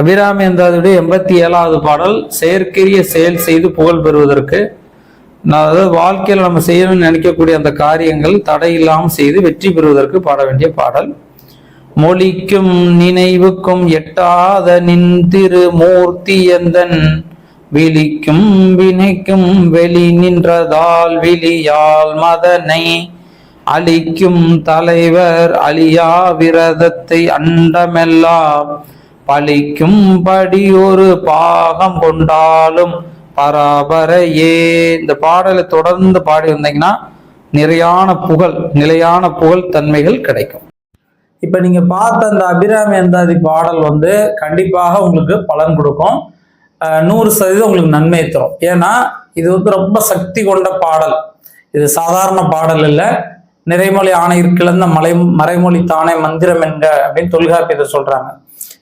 அபிராமி எண்பத்தி ஏழாவது பாடல் செயற்கரிய செயல் செய்து புகழ் பெறுவதற்கு. அதாவது வாழ்க்கையில் நம்ம செய்யணும்னு நினைக்கக்கூடிய அந்த காரியங்கள் தடையில்லாமல் செய்து வெற்றி பெறுவதற்கு பாட வேண்டிய பாடல். மொழிக்கும் நினைவுக்கும் எட்டாத நின் திரு மூர்த்தி எந்தன்? விழிக்கும் வினைக்கும் வெளி நின்றதால் விழியால் மதனை. அழிக்கும் தலைவர் அழியா விரதத்தை அண்டமெல்லாம். பழிக்கும்படி ஒரு பாகம் கொண்டாலும் பராபரையே. இந்த பாடலை தொடர்ந்து பாடி வந்தீங்கன்னா நிறையான புகழ் நிலையான புகழ் தன்மைகள் கிடைக்கும். இப்ப நீங்க பார்த்த அந்த அபிராமி அந்தாதி பாடல் வந்து கண்டிப்பாக உங்களுக்கு பலன் கொடுக்கும். நூறு சதவீதம் உங்களுக்கு நன்மை தரும். ஏன்னா இது வந்து ரொம்ப சக்தி கொண்ட பாடல். இது சாதாரண பாடல் இல்லை. நிறைமொழி ஆணையிற்கிழந்த மலை மறைமொழி தானே மந்திரம் என்க அப்படின்னு தொல்காப்பியத்தை சொல்றாங்க.